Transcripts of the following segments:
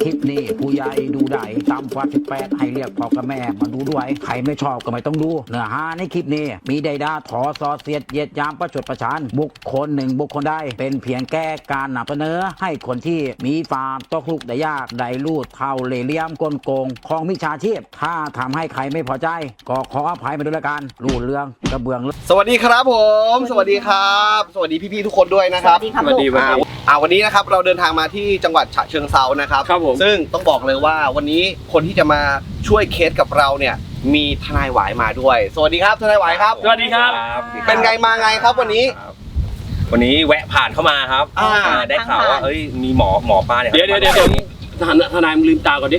คลิปนี้ผู้ ใหญ่ดูได้ตามฟ้าสิบแปดให้เรียกพ่อกับแม่มาดูด้วย ใครไม่ชอบก็ไม่ต้องดูเนื้อหาในคลิปนี้ มีใดดาถอซอเสียดเหยียดยามประชดประชานบุคคลหนึ่งบุคคลใดเป็นเพียงแก้การนำเสนอให้คนที่มีฟาร์มตกลุกได้ยากได้ลูดเท่าเหล่เหลี่ยมกลโกงของมิชาชีพ ถ้าทำให้ใครไม่พอใจ ก็ขออภัยมาด้วยละกันรูดเรื่องกระเบื้อง สวัสดีครับผม สวัสดีครับ สวัสดีพี่ๆทุกคนด้วยนะครับสวัสดีครับสวัสดีอ่าอ่าวันนี้นะครับเราเดินทางมาที่จังหวัดฉะเชิงเซานะครับ ครับผม ซึ่งต้องบอกเลยว่า วันนี้คนที่จะมาช่วยเคสกับเราเนี่ย มีทนายหวายมาด้วย สวัสดีครับทนายหวายครับ สวัสดีครับ เป็นไงมาไงครับวันนี้ วันนี้แวะผ่านเข้ามาครับอ่า อ่าได้ข่าวว่าเอ้ยมีหมอหมอปลาเนี่ยเดี๋ยวเดี๋ยวเดี๋ยวเดี๋ยว ทนายทนายมึงลืมตาก่อนดิ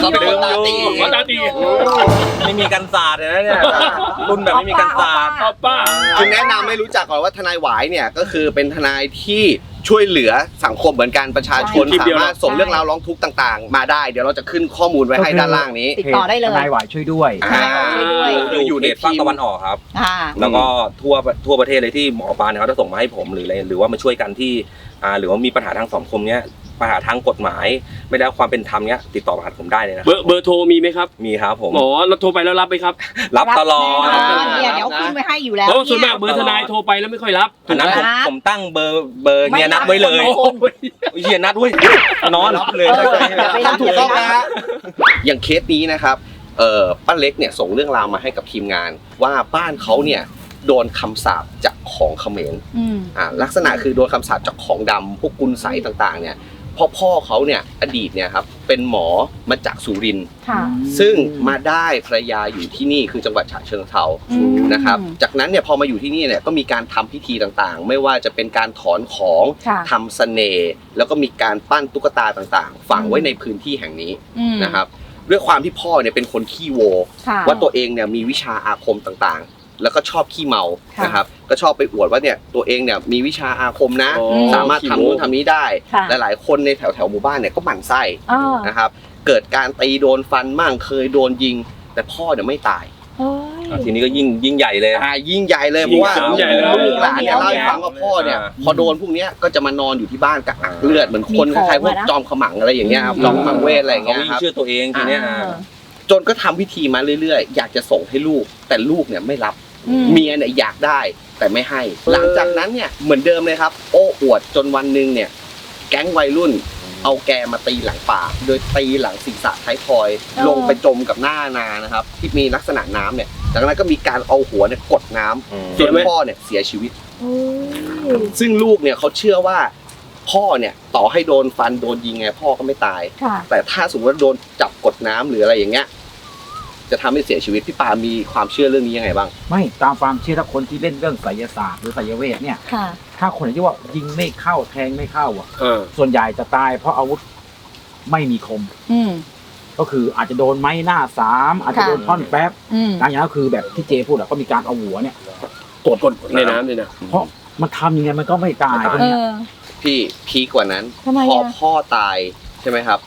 เขาเป็นคนตาตีหัวตาตีไม่มีกันศาสตร์เลยนะเนี่ยรุ่นแบบไม่มีกันศาสตร์เอาป้าคือแนะนำให้รู้จักก่อนว่าทนายหวายเนี่ยก็คือเป็นทนายที่ช่วยเหลือสังคมเหมือนกันประชาชนใช่สามารถส่งเรื่องราวร้องทุกข์ต่าง ๆ มาได้ เดี๋ยวเราจะขึ้นข้อมูลไว้ให้ด้านล่างนี้ติดต่อได้เลยทนายหวายช่วยด้วยอ่าช่วยด้วยอยู่อยู่ในภาคตะวันออกครับอ่าแล้วก็ทั่วทั่วประเทศเลยที่หมอปลาเนี่ยเขาจะส่งมาให้ผมหรืออะไรหรือว่ามาช่วยกันที่อ่าหรือว่ามีปัญหาทางสังคมเนี้ย ปัญหาทางกฎหมาย ไม่ได้รับความเป็นธรรมเนี้ยติดต่อมาหาผมได้เลยนะเบอร์เบอร์โทรมีไหมครับมีครับผมหมอเราโทรไปแล้วรับไหมครับ รับตลอดแน่นอนเนี่ยเดี๋ยวขึ้นไปให้อยู่แล้วเพราะว่าส่วนมากยเบอร์ทนายโทรไปแล้วไม่ค่อยรับอันนั้นผมรับผมตั้งเบอร์เบอร์เฮียนัดไว้เลยไม่รับคนเฮียนัดเว้ยนอนรับเลยเอออย่าไปรับถูกต้องนะฮะอย่างเคสนี้นะครับเอ่อป้าเล็กเนี่ยส่งเรื่องราวมาให้กับทีมงาน ว่าบ้านเขาเนี่ยโดนคำสาปจากของเขมรอืม อ่าลักษณะคือโดนคำสาปจากของดำพวกกุลไสต่างๆเนี่ย พ่อพ่อเขาเนี่ยอดีตเนี่ยครับเป็นหมอมาจากสุรินทร์ค่ะซึ่งมาได้ภรรยาอยู่ที่นี่คือจังหวัดฉะเชิงเทราอืมนะครับ จากนั้นเนี่ยพอมาอยู่ที่นี่เนี่ยก็มีการทำพิธีต่างๆ ไม่ว่าจะเป็นการถอนของค่ะทำเสน่ห์แล้วก็มีการปั้นตุ๊กตาต่างๆ ฝังไว้ในพื้นที่แห่งนี้อืมนะครับด้วยความที่พ่อเนี่ยเป็นคนขี้โวค่ะว่าตัวเองเนี่ยมีวิชาอาคมต่างๆ แล้วก็ชอบขี้เมาค่ะนะครับก็ชอบไปอวดว่าเนี่ยตัวเองเนี่ยมีวิชาอาคมนะ อ๋อสามารถทำนู่นทำนี้ได้ ค่ะ หลายๆ คนในแถวแถวๆหมู่บ้านเนี่ยก็หมั่นไส้อ๋อนะครับเกิดการตีโดนฟันมั่งเคยโดนยิง แต่พ่อเนี่ยไม่ตายเฮ้ย ทีนี้ก็ยิ่งยิ่งใหญ่เลย อ่ายิ่งใหญ่เลยเพราะว่ายิ่งใหญ่เลย ลูกหลานเนี่ยเล่าให้ฟังว่าพ่อเนี่ยอ่าพอโดนพวกเนี้ยก็จะมานอนอยู่ที่บ้านกับอักเลือดเหมือนคนมีคของล้ายๆพวกอะนะ จอมขมังอะไรอย่างเงี้ยครับอืมจอมขมังเวทอะไรอย่างเขาเงี้ยยิ่งครับ เชื่อตัวเองทีเนี้ยอ่า จนก็ทำพิธีมาเรื่อยๆ อยากจะส่งให้ลูก แต่ลูกเนี่ยไม่รับ อืม เมียเนี่ยอยากได้แต่ไม่ให้ หลังจากนั้นเนี่ยเหมือนเดิมเลยครับ โอ้อวดจนวันหนึ่งเนี่ย แก๊งวัยรุ่น เอาแกมาตีหลังปากโดยตีหลังศีรษะท้ายทอยอ๋อลงไปจมกับหน้านานะครับ ที่มีลักษณะน้ำเนี่ยจากนั้นก็มีการเอาหัวเนี่ยกดน้ำอืมจนพ่อเนี่ยเสียชีวิต โอ้ยซึ่งลูกเนี่ยเขาเชื่อว่า พ่อเนี่ยต่อให้โดนฟันโดนยิงไงพ่อก็ไม่ตาย ค่ะ แต่ถ้าสมมติว่าโดนจับกดน้ำหรืออะไรอย่างเงี้ย จะทำให้เสียชีวิตพี่ปามีความเชื่อเรื่องนี้ยังไงบ้าง ไม่ตามความเชื่อถ้าคนที่เล่นเรื่องไสยศาสตร์หรือไสยเวทเนี่ย ค่ะ ถ้าคนที่ว่ายิงไม่เข้าแทงไม่เข้าอะ เออ ส่วนใหญ่จะตายเพราะอาวุธไม่มีคม อืม ก็คืออาจจะโดนไม้หน้าสามอาจจะโดนท่อนแป๊บอืม หลังจากนั้นก็คือแบบที่เจพูดอะก็มีการเอาหัวเนี่ย กดกดในน้ำเลยนะ เพราะมันทำยังไงมันก็ไม่ตายพวกเอเนี้ยอ พี่พีคกว่านั้น ทำไมพออะ พ่อตายใช่ไหมครับ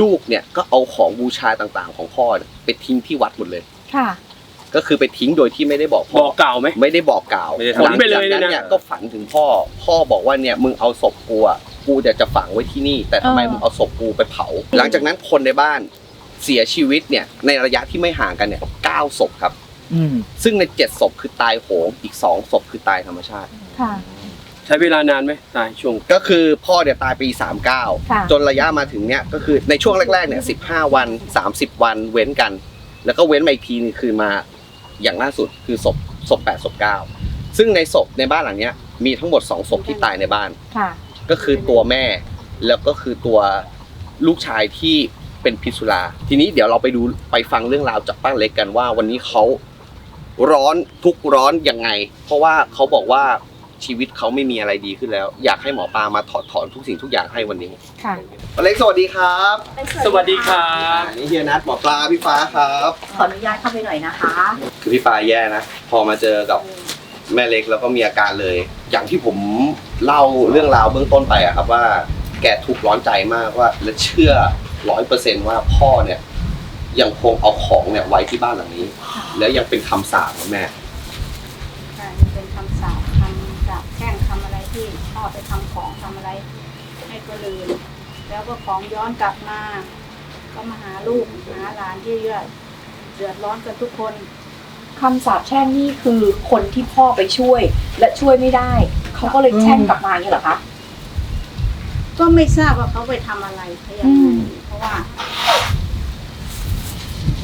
ลูกเนี่ยก็เอาของบูชาต่างๆ ของพ่อเนี่ยไปทิ้งที่วัดหมดเลย ค่ะ ก็คือไปทิ้งโดยที่ไม่ได้บอกบพ่ออกเก่าไหม ไม่ได้บอกกล่าวไม่ได้ขนไปเลยหงจากนะเนี่ยก็ฝันถึงพ่อ พ่อบอกว่าเนี่ยมึงเอาศพกูอะกูจะจะฝังไว้ที่นี่ แต่ทำไมเออ มึงเอาศพกูไปเผา หลังจากนั้นคนในบ้านเสียชีวิตเนี่ยในระยะที่ไม่ห่างกันเนี่ยเก้าศพครับ อืมซึ่งในเจ็ดศพคือตายโหงอีกสองศพคือตายธรรมชาติ ค่ะ ใช้เวลานานไหมตายช่วง ก็คือพ่อเนี่ยตายปี ค่ะ 39 จนระยะมาถึงเนี่ยก็คือในช่วงแรกๆเนี่ย15 วัน 30 วันเว้นกัน แล้วก็เว้นมาอีกทีนึงคือมาอย่างล่าสุดคือศพศพ8ศพ9ซึ่งในศพในบ้านหลังเนี้ยมีทั้งหมด 2ศพที่ตายในบ้าน ค่ะ ก็คือตัวแม่แล้วก็คือตัวลูกชายที่เป็นพิษสุรา ทีนี้เดี๋ยวเราไปดูไปฟังเรื่องราวจากป้าเล็กกันว่า วันนี้เขาร้อนทุกข์ร้อนยังไง เพราะว่าเขาบอกว่า ชีวิตเขาไม่มีอะไรดีขึ้นแล้ว อยากให้หมอปลามาถอดถอนทุกสิ่งทุกอย่างให้วันนี้ค่ะป้าเล็กสวัสดีครับสวัสดีครับอันนี้เฮียนัทหมอปลาพี่ฟ้าครับ ขออนุญาตเข้าไปหน่อยนะคะ คือพี่ปาแย่นะพอมาเจอกับแม่เล็กแล้วก็มีอาการเลย อย่างที่ผมเล่าเรื่องราวเบื้องต้นไปอะครับว่าแกทุกข์ร้อนใจมากว่า และเชื่อร้อยเปอร์เซนว่าพ่อเนี่ยยังคงเอาของเนี่ยไว้ที่บ้านหลังนี้ แล้วยังเป็นคำสาปของแม่ ใช่มันเป็นคำสาปคำสาปแช่งคำอะไรที่ พ่อไปทำของทำอะไรให้คนอื่นแแล้วก็ของย้อนกลับมา ก็มาหาลูกหาหลานที่เยอะเดือดร้อนกันทุกคนคำสาปแช่งนี่คือคนที่พ่อไปช่วย และช่วยไม่ได้ เขาก็เลยแช่งกลับมาอย่างนี้เหรอคะก็ไม่ทราบว่าเขาไปทำอะไรเขายังอืไงมเพราะว่า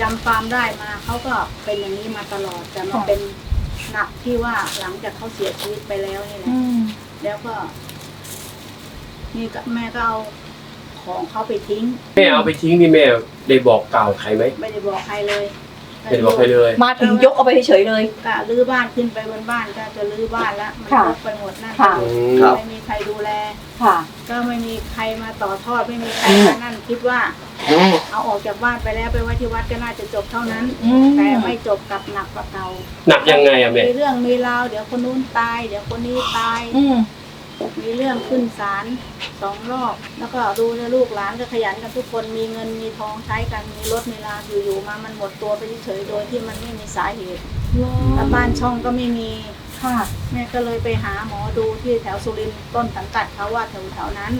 จำความได้มาเขาก็เป็นอย่างนี้มาตลอดแต่มันเป็นหนักที่ว่าหลังจากเขาเสียชีวิตไปแล้วนี่แหละอืม แล้วก็นี่ก็แม่ก็เอาของเขาไปทิ้ง แม่เอาไปทิ้งนี่แม่ได้บอกกล่าวใครไหมไม่ได้บอกใครเลย ไม่ได้บอกใครเลยมาถึงยกเอาไปเฉยๆเลยก็รื้อบ้านขึ้นไปบนบ้านก็จะรื้อบ้านแล้วมันค่ะรกไปหมดนั่นค่ะอืมครับ ไม่มีใครดูแล ค่ะ ก็ไม่มีใครมาต่อทอดไม่มีใครมานั่นคิดว่า เอาออกจากบ้านไปแล้วไปไว้ที่วัดก็น่าจะจบเท่านั้น อืม แต่ไม่จบกลับหนักกว่าเก่าหนักยังไงอะแม่มีเรื่องมีราวเดี๋ยวคนนู้นตาย เดี๋ยวคนนี้ตาย อืม มีเรื่องขึ้นศาลสองรอบ แล้วก็ดูแลลูกหลานก็ขยันกันทุกคนมีเงินมีทองใช้กันมีรถมีลาอยู่ๆมามันหมดตัวไปเฉยๆโดยที่มันไม่มีสาเหตุแล้วบ้านช่องก็ไม่มีค่ะแม่ก็เลยไปหาหมอดูที่แถวสุรินทร์ต้นสังกัดเขาว่าแถวแถวๆนั้น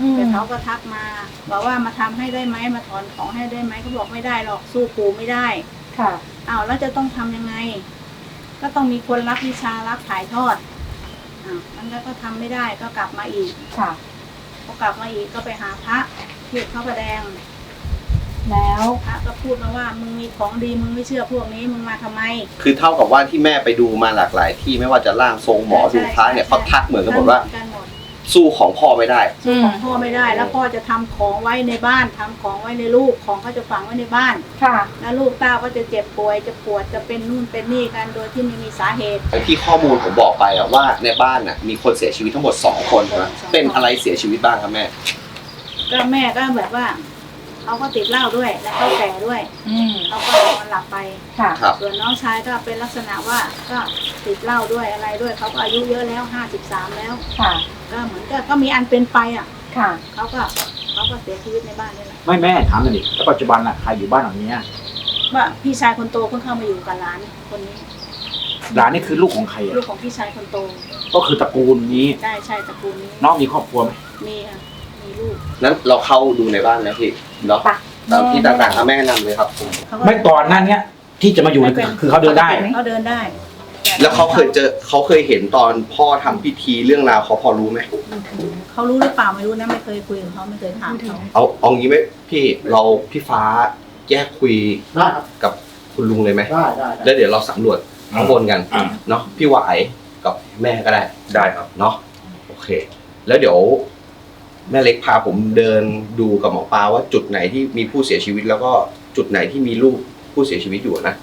อืมแต่เขาก็ทักมาบอกว่ามาทำให้ได้ไหมมาถอนของให้ได้ไหมเขาบอกไม่ได้หรอกสู้ปู่ไม่ได้ ค่ะอ้าวแล้วจะต้องทำยังไง ก็ต้องมีคนรับวิชารับถ่ายทอด อ้าวมันก็ทำไม่ได้ก็กลับมาอีกค่ะ พอกลับมาอีกก็ไปหาพระที่พระประแดงแล้วพระก็พูดมาว่ามึงมีของดีมึงไม่เชื่อพวกนี้มึงมาทำไม คือเท่ากับว่าที่แม่ไปดูมาหลากหลายที่ไม่ว่าจะร่างทรงหมอดูพระเนี่ยเขาทักเหมือนกันหมดว่ากันหมด สู้ของพ่อไม่ได้ อืม ของพ่อไม่ได้ แล้วพ่อจะทำของไว้ในบ้านทำของไว้ในลูกของเขาจะฝังไว้ในบ้าน ค่ะ แล้วลูกเต้าก็จะเจ็บป่วยจะปวดจะเป็นนู่นเป็นนี่กันโดยที่ไม่มีสาเหตุที่ข้อมูลผมบอกไปอะว่าในบ้านน่ะมีคนเสียชีวิตทั้งหมดสองคนนะเป็นอะไรเสียชีวิตบ้างครับแม่ ก็แม่ก็แบบว่า เขาก็ติดเหล้าด้วยแล้วเขาแก่ด้วยอืมเขาก็นอนหลับไป ค่ะ ครับ ส่วนน้องชายก็เป็นลักษณะว่าก็ติดเหล้าด้วยอะไรด้วยเขาก็อายุเยอะแล้วห้าสิบสามแล้ว ค่ะ ก็เหมือนก็ก็มีอันเป็นไปอะค่ะ เขาก็เขาก็เสียชีวิตในบ้านนี่แหละไม่แม่ถามหน่อยดิแล้วปัจจุบันน่ะใครอยู่บ้านหลังเนี้ยว่าพี่ชายคนโตเพิ่งเข้ามาอยู่กับหลานคนนี้หลานนี่คือลูกของใครลูอะกของพี่ชายคนโตก็คือตระกูลนี้ใช่ใช่ตระกูลนี้น้องมีครอบครัวไหมมีค่ะ มีลูก นั้นเราเข้าดูในบ้านนะพี่เนาะไปตามที่ต่างๆอะแม่นำเลยครับเขาก็ไม่ก่อนหนั้นเนี้ยที่จะมาอยู่เนี่ยคือเขาเดินได้ เขาเดินได้แล้วเขาเคยเจอเขาเคยเห็นตอนพ่อทำพิธีเรื่องราวเขาพอรู้ไหมเขารู้หรือเปล่าไม่รู้นะไม่เคยคุยกับเขาไม่เคยถามเขาเอาเอางี้ไหมพี่เราพี่ฟ้าแยกคุยได้ครับกับคุณลุงเลยไหมได้ได้แล้วเดี๋ยวเราสำรวจข้างบนกันอ่า เนาะพี่หวายกับแม่ก็ได้ได้ครับ เนาะโอเค แล้วเดี๋ยว แม่เล็กพาผมเดินดูกับหมอปลาว่าจุดไหนที่มีผู้เสียชีวิต แล้วก็จุดไหนที่มีลูกผู้เสียชีวิตอยู่นะ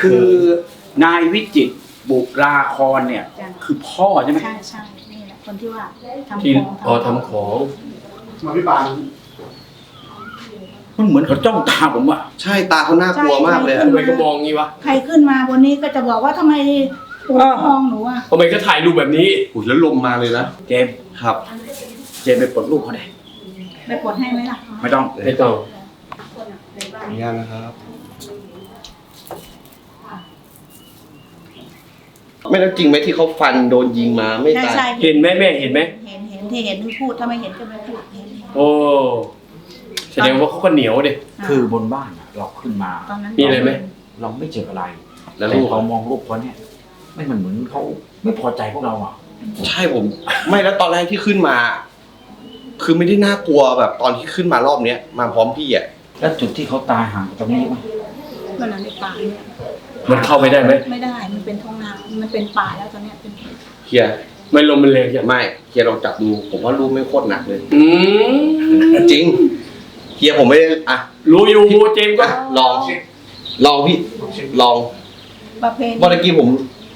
คือนายวิจิตรบุราครเนี่ย จ้ะ คือพ่อใช่ไหมใช่ใช่นี่แหละคนที่ว่าทำที่ของอ๋อทำของมาพี่ปาน มันเหมือนเขาจ้องตาผมอะใช่ตาเขาน่ากลัวมากเลยอะทำไมก็มองงี้วะใครขึ้นมาบนนี้ก็จะบอกว่าทำไมปู่มองหนูอะทำไมก็ถ่ายรูปแบบนี้อุ้ยแล้วลมมาเลยนะเจมส์ครับ เจมส์ไปปลดลูกเขาเลยไปปลดให้ไหมล่ะไม่ต้องไม่ต้องขออนุญาตนะครับ ไม่แล้วจริงไหมที่เขาฟันโดนยิงมาไม่ใช่ตาย ใช่เห็นไหมแม่เห็นไหมเห็นเห็นที่เห็นพูดถ้าไม่เห็นก็ไม่พูดเห็นเห็น โอ้ แสดงว่าเขาก็เหนียวดิ คือบนบ้านอะเราขึ้นมาตอนนั้นมีอะไรไหม เราไม่เจออะไรแล้วแต่ลูกพอมองลูกเขาเนี่ย ไม่มันเหมือนเขาไม่พอใจพวกเราอะ ใช่ผม ไม่แล้วตอนแรกที่ขึ้นมา คือไม่ได้น่ากลัวแบบตอนที่ขึ้นมารอบเนี้ยมาพร้อมพี่อะแล้วจุดที่เขาตายห่างจากตรงนี้ไหมมันนั้นในป่าเนี่ยมันเข้าไปได้ไหมไม่ได้ มันเป็นท้องนามันเป็นป่าแล้วตอนเนี้ยเป็นเฮียไม่ลมมันแรงอย่างไม่เฮียลองจับดู ผมว่ารูปไม่โคตรหนักเลย อืมจริง เฮียผมไม่ได้อะรู้อยู่เจมส์ก็อะลอง ลองพี่ลองประเพณีเมื่อกี้ผม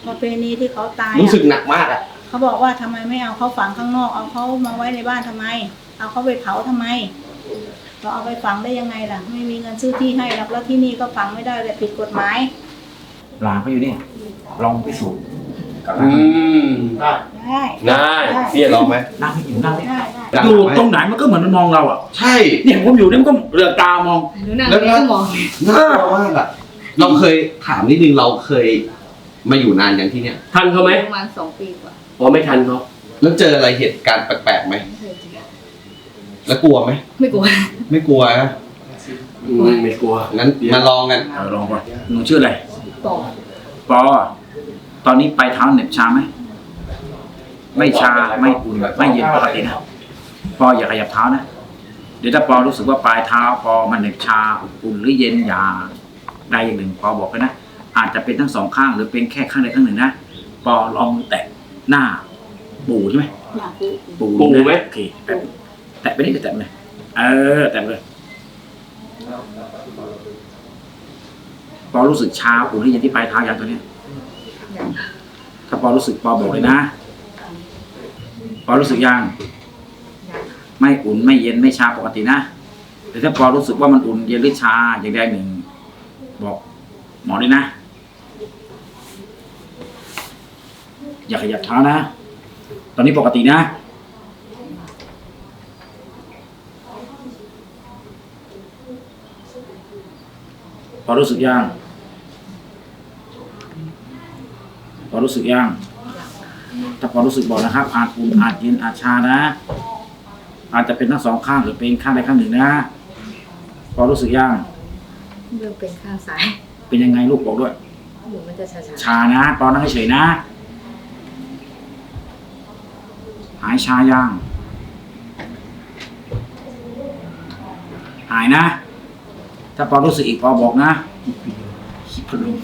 ประเพณีที่เขาตายรู้สึกอะหนักมากอะ เขาบอกว่าทำไมไม่เอาเขาฝังข้างนอก เอาเขามาไว้ในบ้านทำไม เอาเขาไปเผาทำไมเราเอาไปฝังได้ยังไงล่ะ ไม่มีเงินซื้อที่ให้หรอกแล้วที่นี่ก็ฝังไม่ได้เลยผิดกฎหมาย หลานเขาอยู่นี่ลองพิสูจน์ กับอืมได้ได้ได้เนี่ยลองไหมนั่งให้อยู่นั่งให้ได้ได้อยู่ตรงไหนมันก็เหมือนมันมองเราอะใช่ เนี่ยผมอยู่เนี่ยมันก็เหลือกตามองแล้วก็น่ากลัวมากอะเราเคยถามนิดนึงเราเคยมาอยู่นานอย่างที่เนี่ย ทันเขาไหมประมาณสองปีกว่าอ๋อไม่ทันเขาแล้วเจออะไรเหตุการณ์แปลกๆไหม ไม่เคยเจอแล้วกลัวไหม ไม่กลัวไม่กลัวนะอืมไม่กลัวงั้นมาลองกัน เออลองก่อนหนูชื่ออะไร ต่อปอ ตอนนี้ปลายเท้าเหน็บชาไหมไม่ชาไม่อุ่นไม่เย็นปกตินะปออย่าขยับเท้านะเดี๋ยวถ้าปอรู้สึกว่าปลายเท้าปอมันเหน็บชาอุ่นหรือเย็นอย่าใดอย่างหนึ่งปอบอกเลยนะอาจจะเป็นทั้งสองข้างหรือเป็นแค่ข้างใดข้างหนึ่งนะปอลองแตะหน้า ปูใช่ไหมอยากรู้ปูปูไหมโอเคแตะแตะไปนี่แตะไปเลยเออ แตะไปเลยปอรู้สึกชาอุ่นหรือเย็นที่ปลายเท้าอย่างตัวเนี้ย ถ้าปอรู้สึกปอบอกเลยนะปอรู้สึกยังไม่อุ่นไม่เย็นไม่ชาปกตินะแต่ถ้าปอรู้สึกว่ามันอุ่นเย็นหรือชาอย่างใดหนึ่ง บอกหมอเลยนะ อย่าขยับเท้านะ ตอนนี้ปกตินะพอรู้สึกยัง พอรู้สึกยังถ้าพอรู้สึกบอกนะครับอาจอุ่นอาจเย็นอาจชานะ อาจจะเป็นทั้งสองข้างหรือเป็นข้างใดข้างหนึ่งนะ พอรู้สึกยังเริ่มเป็นข้างซ้าย เป็นยังไงลูกบอกด้วยหนูมันจะชาชานะ ตอนนั่งเฉยๆนะ หายชายังหายนะ ถ้าพอรู้สึกอีกพอบอกนะพลุง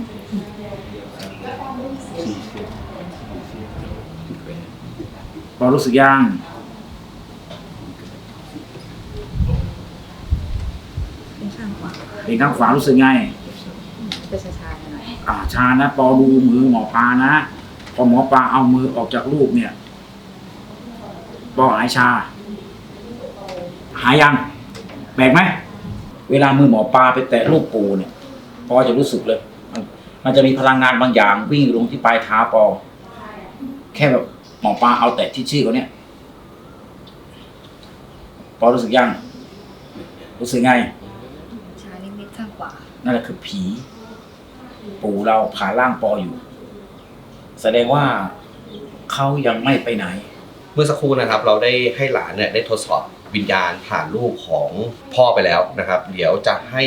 พอรู้สึกยังๆเป็นข้างขวาเป็นข้างขวารู้สึกไงเป็นชาชาๆหน่อยอ่าชานะ ปอดูมือหมอปลานะ พอหมอปลาเอามือออกจากลูกเนี่ย ปอหายชา หายยังแปลกไหม เวลามือหมอปลาไปแตะลูกปูเนี่ย ปอจะรู้สึกเลย มันมันจะมีพลังงานบางอย่างวิ่งลงที่ปลายเท้าปอ แค่แบบ หมอปลาเอาแตะที่ชื่อเขาเนี่ยปอรู้สึกยัง รู้สึกไง ชานิดๆข้างขวานั่นแหละคือผี ปู่เราผ่านร่างปออยู่ แสดงว่าเขายังไม่ไปไหน เมื่อสักครู่นะครับเราได้ให้หลานเนี่ยได้ทดสอบวิญญาณผ่านลูกของพ่อไปแล้วนะครับ เดี๋ยวจะให้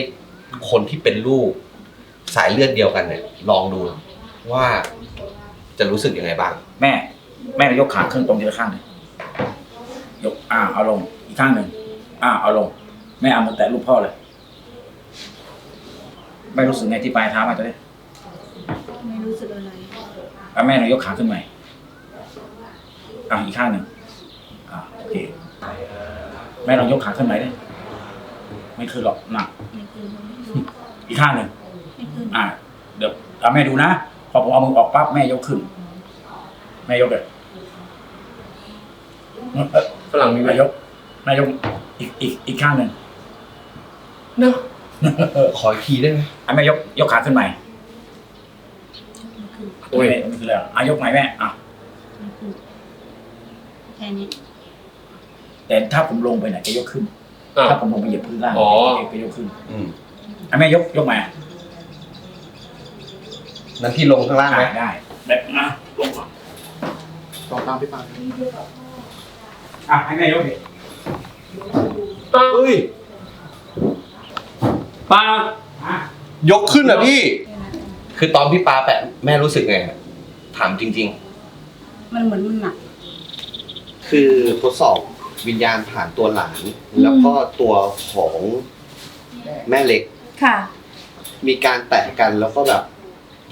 คนที่เป็นลูกสายเลือดเดียวกันเนี่ยลองดูว่าจะรู้สึกยังไงบ้าง แม่ แม่ยกขาขึ้นตรงทีละข้างเลยยกอ่าเอาลง อีกข้างหนึ่งอ่าเอาลง แม่เอามือแตะลูกพ่อเลยไม่รู้สึกไงที่ปลายเท้ามาตัวนี้ไม่รู้สึกอะไรอะแม่หน่อยยกขาขึ้นใหม่อ่าอีกข้างหนึ่งอ่าโอเคแม่ลองยกขาขึ้นใหม่ดิไม่ขึ้นหรอกหนักไม่คืออีกข้างหนึ่งไม่คืออ่า เดี๋ยวเอาแม่ดูนะ พอผมเอามือออกปั๊บแม่ยกขึ้น แม่ยกเลยเอ้ย ฝรั่งมีไหมแม่ยกแม่ยกอีกอีกอีกข้างหนึ่งเนาะขออีกทีได้ไหมอะแม่ยกยกขาขึ้นใหม่โอ้ยแม่ไม่คือแล้วอะยกใหม่แม่อะไม่คือแค่นี้แต่ถ้าผมลงไปไหนจะยกขึ้น อะ ถ้าผมลงไปเหยียบพื้นล่างอ๋อ จะยกขึ้นอืมอะแม่ยกยกใหม่อะนั้นที่ลงข้างล่างไหมได้ได้แบบนะลงก่อนลองตามพี่ปา อะให้แม่ยกดิอ้าวเฮ้ยปลาอะยกขึ้นอะพี่ คือตอนพี่ปาแปะแม่รู้สึกไงอะถามจริง มันเหมือนมันหนัก ๆ คือทดสอบวิญญาณผ่านตัวหลาน แล้วก็ตัวของแม่เล็ก ค่ะ มีการแตะกันแล้วก็แบบ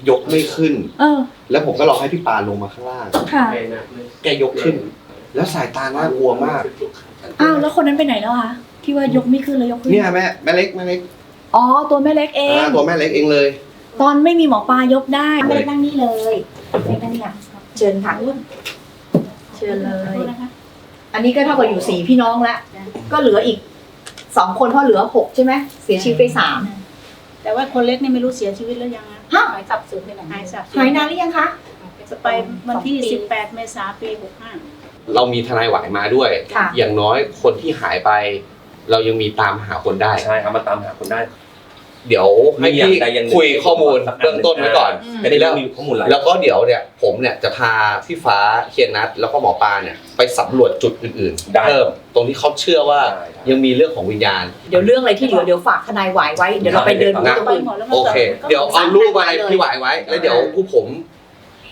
ยกไม่ขึ้น เออ แล้วผมก็ลองให้พี่ปาลงมาข้างล่าง ค่ะไม่นะไม่แกยกขึ้น แล้วสายตาน่ากลัวมาก อ้าวแล้วคนนั้นไปไหนแล้วคะที่ว่ายกไม่ขึ้นเลยยกขึ้นเนี่ยแม่แม่เล็กแม่เล็กอ๋อตัวแม่เล็กเอง อ่าตัวแม่เล็กเองเลย ตอนไม่มีหมอปลายกได้แม่เล็กนั่งนี่เลยแม่นั่งเนี่ยเชิญค่ะเชิญเลย อันนี้ก็เท่ากับอยู่สี่พี่น้องแล้วก็เหลืออีกสองคนเพราะเหลือหกใช่ไหมเสียชีวิตไปสามแต่ว่าคนเล็กนี่ไม่รู้เสียชีวิตแล้วยังนะฮะหายสับสูญไปไหนหายสับสูญหายนานหรือยังคะหายไปไปวันที่18เมษายนปี65 เรามีทนายหวายมาด้วย ค่ะ อย่างน้อยคนที่หายไป เรายังมีตามหาคนได้ ใช่ครับมาตามหาคนได้ เดี๋ยวให้มีอย่างพี่ใดอย่างหนึ่งคุยข้อมูลเบื้องต้นไว้ก่อนไม่ได้มีข้อมูลอะไรแล้วก็เดี๋ยวเนี่ยผมเนี่ยจะพาพี่ฟ้าเคียนนัทแล้วก็หมอปลาเนี่ยไปสำรวจจุดอื่นๆได้เพิ่มตรงที่เขาเชื่อว่าได้ครับ ยังมีเรื่องของวิญญาณ เดี๋ยวเรื่องอะไรที่เหลือเดี๋ยวฝากทนายหวายไว้ เดี๋ยวเราไปเดินดูนะตรงอื่น โอเค เดี๋ยวเอารูปอะไรพี่หวายไว้ แล้วเดี๋ยวผู้ผม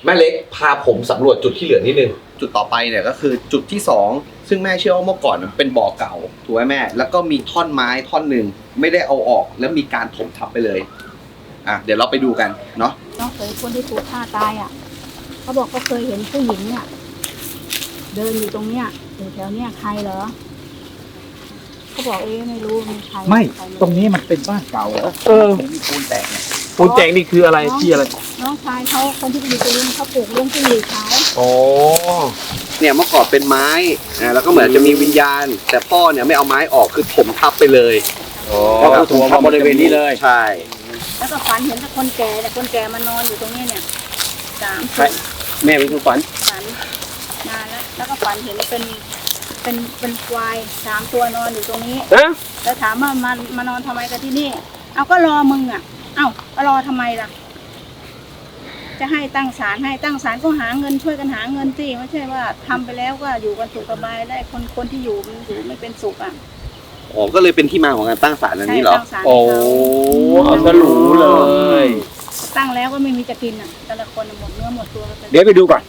แม่เล็กพาผมสำรวจจุดที่เหลือนิดนึง จุดต่อไปเนี่ยก็คือจุดที่สองซึ่งแม่เชื่อว่าเมื่อก่อนมันเป็นบ่อเก่าถูกไหมแม่ แล้วก็มีท่อนไม้ท่อนหนึ่งไม่ได้เอาออกแล้วมีการถมทับไปเลยอะเดี๋ยวเราไปดูกันเนาะน้องเคยคนที่ถูกฆ่าตายอะเขาบอกเขาเคยเห็นผู้หญิงอะเดินอยู่ตรงเนี้ยอยู่แถวเนี้ยใครเหรอเขาบอกเอ๊ะไม่รู้มีใครไม่ ใคตรงนี้มันเป็นบ้านเก่าเหรอเออ มีปูนแตกเนี่ย ปูนแจงนี่คืออะไรที่อะไรน้องชายเขาคนที่ไปอยู่ตรงนี้เขาปลูกเลี้ยงจิ้งหรีดขายโอ้เนี่ยเมื่อก่อนเป็นไม้นะแล้วก็เหมือนจะมีวิญญาณ แต่พ่อเนี่ยไม่เอาไม้ออกคือถมทับไปเลยก็คือถูกทำบริเวณนี้เลย ใช่แล้วก็ฝันเห็นแต่คนแก่แต่คนแก่มานอนอยู่ตรงนี้เนี่ยสามใครศพแม่เป็นคนฝันฝันนานแล้วแล้วก็ฝันเห็นเป็นเป็นเป็นควายสามตัวนอนอยู่ตรงนี้ นะแล้วถามว่ามันมานอนทำไมกันที่นี่ เอาก็รอมึงอะ เอ้าก็รอทำไมล่ะ จะให้ตั้งศาลให้ตั้งศาลก็หาเงินช่วยกันหาเงินสิไม่ใช่ว่าทำไปแล้วก็อยู่กันสุขสบายได้คนคนที่อยู่มันอยู่ไม่เป็นสุขอะอ๋อก็เลยเป็นที่มาของการตั้งศาลอันใช่นี้เหรอตั้งศาลโอ้ให้เขาเอาซะหรูเลย ตั้งแล้วก็ไม่มีจะกินอะ แต่ละคนหมดเนื้อหมดตัวกันไปเดี๋ยวไปดูก่อน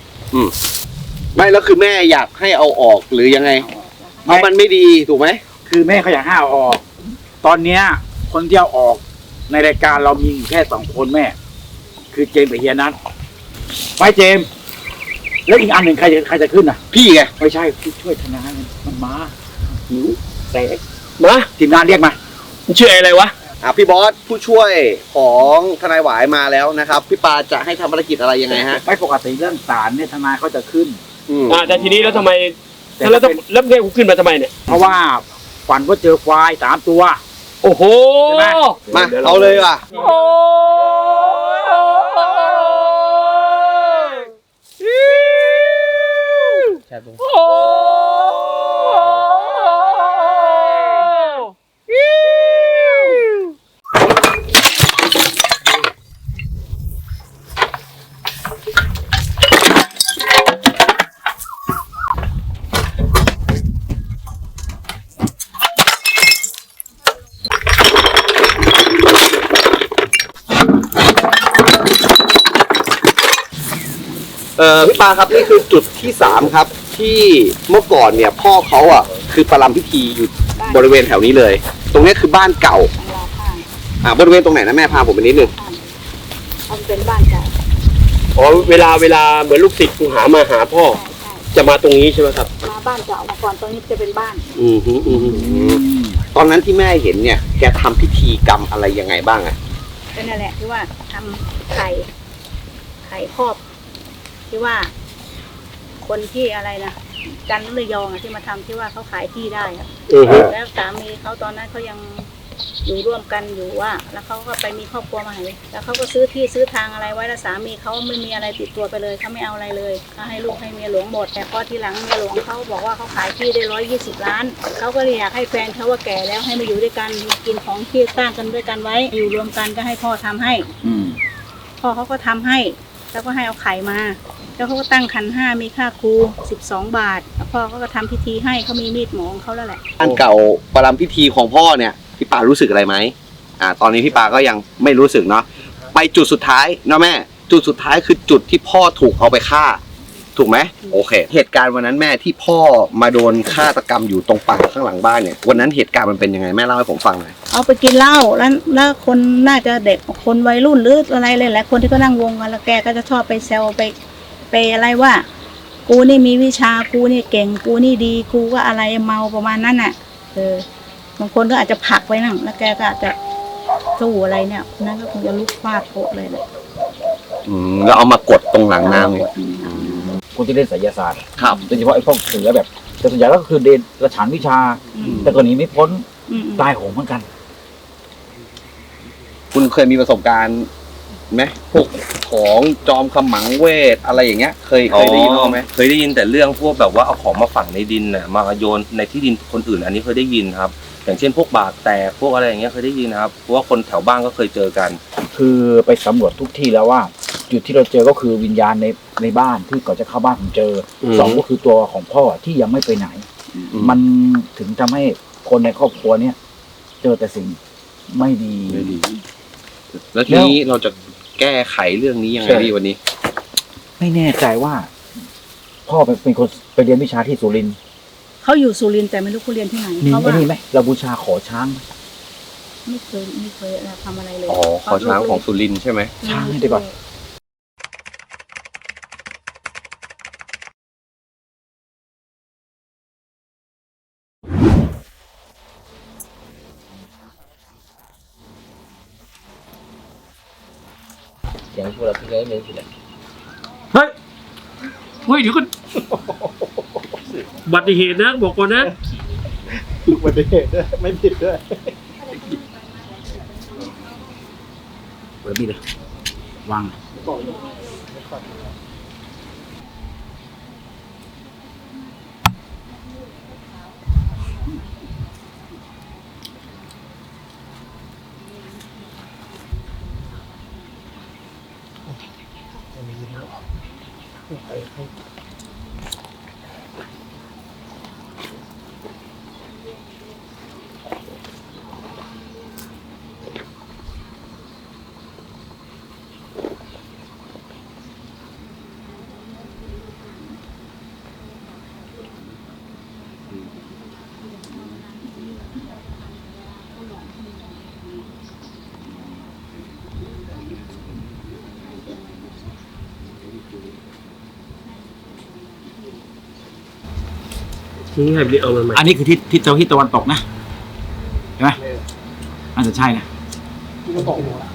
ไม่แล้วคือแม่อยากให้เอาออกหรือยังไงเอาออกนะคะเพราะมันไม่ดีถูกไหม คือแม่เขาอยากให้เอาออก ตอนเนี้ย คนที่เอาออก ในรายการเรามีอยู่แค่สองคนแม่ คือเจมส์กับเฮียนัทไปเจมส์แล้วอีกอันหนึ่งใครจะใครจะขึ้นอะ พี่ไงไม่ใช่ผู้ช่วยทนายมันมาหิวแตกมาทีมงานเรียกมามันชื่ออะไรวะอะพี่บอสผู้ช่วยของทนายหวายมาแล้วนะครับ พี่ปาจะให้ทำภารกิจอะไรยังไงฮะไม่ปกติเรื่องศาลเนี่ยทนายเขาจะขึ้น อืมอ่าแต่ทีนี้แล้วทำไมแต่แล้วถ้าต้องเป็น แล้วเนี่ยกูขึ้นมาทำไมเนี่ยเพราะว่าฝันว่าเจอควายสามตัว โอ้โหใช่ไหมมาเอาเลยว่ะโอ้โอ้ เออพี่ ปาครับนี่คือจุดที่สามครับ ที่เมื่อก่อนเนี่ยพ่อเขาอะคือประลำพิธีอยู่บริเวณแถวนี้เลย ตรงเนี้ยคือบ้านเก่าของเราค่ะอ่าบริเวณตรงไหนนะแม่พาผมไปนิดนึงเขาเป็นบ้านเก่าอ๋อเวลาเวลาเหมือนลูกศิษย์กูหามาหาพ่อใช่ใช่จะมาตรงนี้ใช่ไหมครับมาบ้านเก่ามาก่อนตรงนี้จะเป็นบ้านอืมฮึอืมฮึตอนนั้นที่แม่เห็นเนี่ยแกทำพิธีกรรมอะไรยังไงบ้างอะก็นั่นแหละที่ว่าทำไข่ไข่ครอบ ที่ว่า คนที่อะไรนะจันทร์ระยองอะที่มาทำที่ว่าเขาขายที่ได้อะอือฮึ แล้วสามีเขาตอนนั้นเขายังอยู่ร่วมกันอยู่ว่า แล้วเขาก็ไปมีครอบครัวมาใหม่แล้วเขาก็ซื้อที่ซื้อทางอะไรไว้แล้วสามีเขาไม่มีอะไรติดตัวไปเลยเขาไม่เอาอะไรเลยเขาให้ลูกให้เมียหลวงหมด แต่พอทีหลังเมียหลวงเขาบอกว่าเขาขายที่ได้ร้อยยี่สิบล้านเขาก็เลยอยากให้แฟนเขาว่าแก่แล้วให้มาอยู่ด้วยกันกินของที่สร้างกันด้วยกันไว้อยู่รวมกันก็ให้พ่อทำให้ อืมพ่อเขาก็ทำให้ แล้วก็ให้เอาไข่มา แล้วเขาก็ตั้งขันห้ามีค่าครูสิบสองบาทแล้วพ่อเขาก็ทำพิธีให้เขามีมีดหมอของเขาแล้วแหละ บ้านเก่าประลำพิธีของพ่อเนี่ยพี่ปารู้สึกอะไรไหมอ่า ตอนนี้พี่ปาก็ยังไม่รู้สึกเนาะไปจุดสุดท้ายเนาะแม่ จุดสุดท้ายคือจุดที่พ่อถูกเอาไปฆ่า ถูกไหมโอเค เหตุการณ์วันนั้นแม่ที่พ่อมาโดนฆาตกรรมอยู่ตรงป่าข้างหลังบ้านเนี่ยวันนั้นเหตุการณ์มันเป็นยังไงแม่เล่าให้ผมฟังหน่อยเอาไปกินเหล้าแล้วแล้วคนน่าจะเด็กคนวัยรุ่นหรืออะไรเลยแหละคนที่ก็นั่งวงกันแล้วแกก็จะชอบไปแซวไป ไปอะไรว่า กูนี่มีวิชากูนี่เก่งกูนี่ดี กูก็อะไรเมาประมาณนั้นน่ะ เออบางคนก็อาจจะผลักไว้นั่งแล้วแกก็อาจจะสู้อะไรเนี่ยคนนั้นก็คงจะลุกฟาดโปะเลยแหละอืมแล้วเอามากดตรงหลังนางเนี่ยคนที่เล่นไสยศาสตร์ครับ โดยเฉพาะไอ้พวกเสือแบบแต่ส่วนใหญ่ก็คือเดนระฉานวิชา อืมแต่ก็หนีไม่พ้นอืมตายโหงเหมือนกัน คุณเคยมีประสบการณ์ไหมพวก ของจอมขมังเวทอะไรอย่างเงี้ย เคยเคยได้ยินบ้างไหมเคยได้ยินแต่เรื่องพวกแบบว่าเอาของมาฝังในดินน่ะมาโยนในที่ดินคนอื่น อันนี้เคยได้ยินครับ อย่างเช่นพวกบาดแตกพวกอะไรอย่างเงี้ยเคยได้ยินนะครับเพราะว่าคนแถวบ้านก็เคยเจอกัน คือไปสำรวจทุกที่แล้วว่า จุดที่เราเจอก็คือวิญญาณในในบ้านที่ก่อนจะเข้าบ้านผมเจออมสองก็คือตัวของพ่อที่ยังไม่ไปไหน มันถึงทำให้คนในครอบครัวเนี่ย เจอแต่สิ่งไม่ดีไม่ดีแล้วทีนี้เราจะ แก้ไขเรื่องนี้ยังไงใช่ดีวันนี้ ไม่แน่ใจว่า พ่อเป็นเป็นคนไปเรียนวิชาที่สุรินทร์เขาอยู่สุรินทร์แต่ไม่รู้เขาเรียนที่ไหนมีเพราะไอ้ว่านี่ไหมเราบูชาขอช้างไหม ไม่เคยไม่เคยทำอะไรเลยอ๋อขอช้างของสุรินทร์ใช่ไหม ช้างดีกว่าอย่างพวกเรา ที่ได้เมนสิแหละเฮ้ยเฮ้ยเดี๋ยวก่อนอุบัติเหตุนะบอกก่อนนะอุบัติเหตุด้วยไม่ผิดด้วยเปิดมีดเลย วางนี่ให้ไปเอามันใหม่อันนี้คือทิศทิศตะวันทิศตะวันตกนะใช่ไหมน่าจะใช่นะที่ก็ตกหัวอะ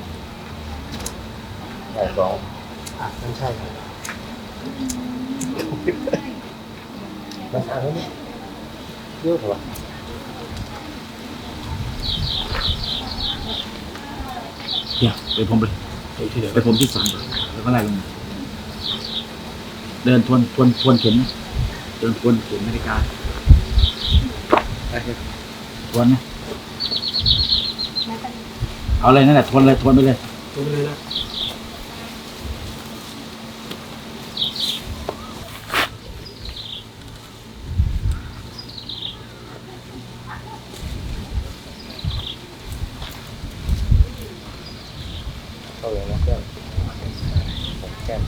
นั่นใช่ครับมันอ่านแล้วเนี่ยเยอะเหรอเดี๋ยวไปผมไปที่เดียวไปผมที่สามแล้วก็ไล่ลงมาเดินทวนทวนทวนเข็มนะเดินทวนเข็มนาฬิกา ทวนนะ เอาเลยนั่นแหละทวนเลยทวนไปเลยดูไปเลยนะ เข้าเลยนะเครื่องผมแก้ม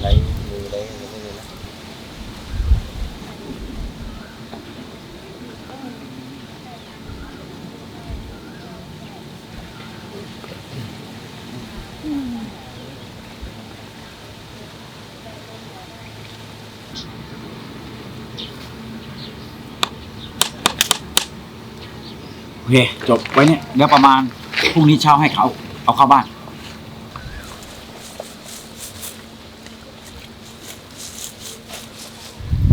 ไรมือไรอะไรไม่รู้นะ โอเค จบไว้เนี่ยแล้วประมาณพรุ่งนี้เช้าให้เขา เอาเข้าบ้าน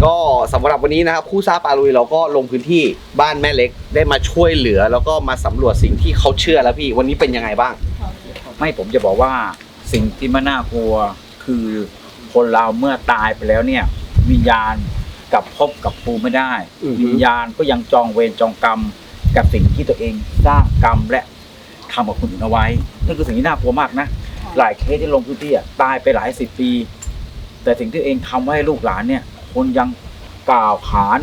ก็สำหรับวันนี้นะครับคู่ซ่าปาลุยเราก็ลงพื้นที่บ้านแม่เล็กได้มาช่วยเหลือ แล้วก็มาสำรวจสิ่งที่เขาเชื่อแล้วพี่วันนี้เป็นยังไงบ้าง ไม่ผมจะบอกว่าสิ่งที่มันน่ากลัวคือคนเราเมื่อตายไปแล้วเนี่ย วิญญาณกลับพบกับภูไม่ได้ อือฮึ วิญญาณก็ยังจองเวรจองกรรม กับสิ่งที่ตัวเองสร้างกรรมและทำกับคนอื่นเอาไว้นั่นคือสิ่งที่น่ากลัวมากนะ หลายเคสที่ลงพื้นที่อะตายไปหลายสิบปี แต่สิ่งที่ตัวเองทำไว้ให้ลูกหลานเนี่ย คนยังกล่าวขาน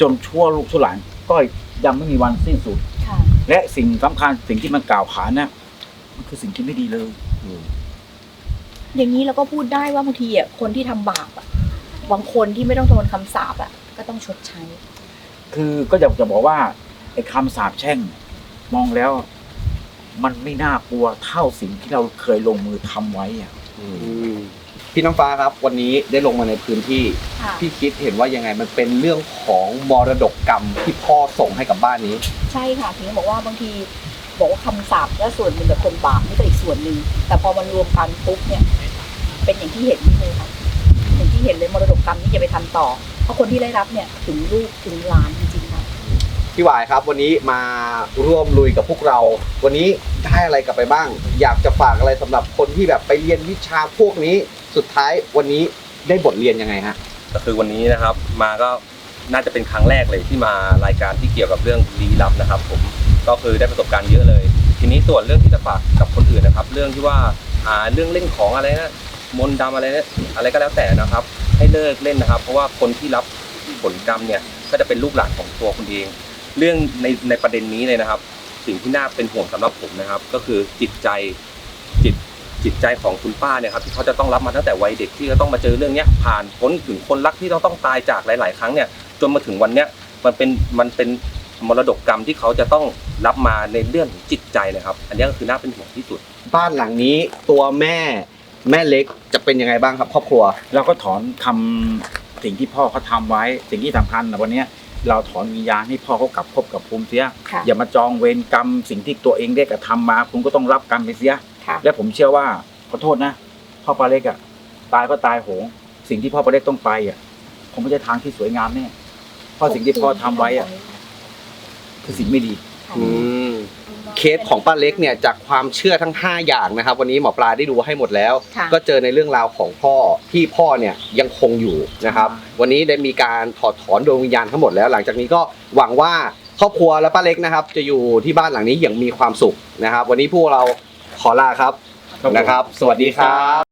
จนชั่วลูกชั่วหลาน ก็ยังไม่มีวันสิ้นสุด ค่ะ และสิ่งสำคัญสิ่งที่มันกล่าวขานเนี่ยมันคือสิ่งที่ไม่ดีเลย อย่างนี้เราก็พูดได้ว่าบางทีอะคนที่ทำบาปอะ บางคนที่ไม่ต้องโดนคำสาปอะก็ต้องชดใช้ คือก็อยากจะบอกว่าไอ้คำสาปแช่ง มองแล้ว มันไม่น่ากลัวเท่าสิ่งที่เราเคยลงมือทำไว้อะพี่น้ำฟ้าครับ วันนี้ได้ลงมาในพื้นที่ ค่ะ พี่คิดเห็นว่ายังไงมันเป็นเรื่องของมรดกกรรมที่พ่อส่งให้กับบ้านนี้ ใช่ค่ะถึงบอกว่าบางทีบอกว่าคำสาปก็ส่วนหนึ่งแต่คนบาปนี่ก็อีกส่วนหนึ่งแต่พอมันรวมกันปุ๊บเนี่ย เป็นอย่างที่เห็นนี่เลยค่ะ อย่างที่เห็นเลยมรดกกรรมนี่จะไปทำต่อ เพราะคนที่ได้รับเนี่ยถึงลูกถึงหลานจริงๆค่ะพี่หวายครับวันนี้มาร่วมลุยกับพวกเรา วันนี้ได้อะไรกลับไปบ้าง อยากจะฝากอะไรสำหรับคนที่แบบไปเรียนวิชาพวกนี้สุดท้ายวันนี้ได้บทเรียนยังไงฮะก็คือวันนี้นะครับมาก็น่าจะเป็นครั้งแรกเลยที่มารายการที่เกี่ยวกับเรื่องลี้ลับนะครับ ผมก็คือได้ประสบการณ์เยอะเลย ทีนี้ส่วนเรื่องที่จะฝากกับคนอื่นนะครับ เรื่องที่ว่าอ่าเรื่องเล่นของอะไรนะ มนต์ดำอะไรนะอะไรก็แล้วแต่นะครับ ให้เลิกเล่นนะครับ เพราะว่าคนที่รับผลกรรมเนี่ยก็จะเป็นลูกหลานของตัวคุณเอง เรื่องในในประเด็นนี้เลยนะครับ สิ่งที่น่าเป็นห่วงสำหรับผมนะครับ ก็คือจิตใจจิตจิตใจของคุณป้าเนี่ยครับที่เขาจะต้องรับมาตั้งแต่วัยเด็กที่จะต้องมาเจอเรื่องเนี้ยผ่านพ้นถึงคนรักที่ต้องต้องตายจากหลาย ๆ ครั้งเนี่ยจนมาถึงวันเนี้ยมันเป็นมันเป็นมรดกกรรมที่เขาจะต้องรับมาในเรื่องจิตใจนะครับ อันนี้ก็คือน่าเป็นห่วงที่สุด บ้านหลังนี้ตัวแม่ แม่เล็กจะเป็นยังไงบ้างครับ ครอบครัว เราก็ถอนทำสิ่งที่พ่อเขาทำไว้ สิ่งที่สำคัญนะวันเนี้ยเราถอนวิญญาณให้พ่อเขากลับภพกับภูมิเสีย ค่ะ อย่ามาจองเวรกรรม สิ่งที่ตัวเองได้กระทำมา คุณก็ต้องรับกรรมไปเสีย ค่ะ และผมเชื่อว่าขอโทษนะพ่อปลาเล็กอะตายก็ตายโหง สิ่งที่พ่อปลาเล็กต้องไปอะคงไม่ใช่ทางที่สวยงามแน่เพราะสิ่งที่พ่อทำไว้อะคือสิ่งไม่ดี อืมเค สของป้าเล็กเนี่ยจากความเชื่อทั้ง 5 อย่างนะครับ วันนี้หมอปลาได้ดูให้หมดแล้ว ค่ะก็เจอในเรื่องราวของพ่อที่พ่อเนี่ยยังคงอยู่นะครับ วันนี้ได้มีการถอดถอนดวงวิญญาณทั้งหมดแล้ว หลังจากนี้ก็หวังว่าครอบครัวและป้าเล็กนะครับ จะอยู่ที่บ้านหลังนี้อย่างมีความสุขนะครับ วันนี้พวกเราขอลาครับครับผมนะครับ สวัสดีครับ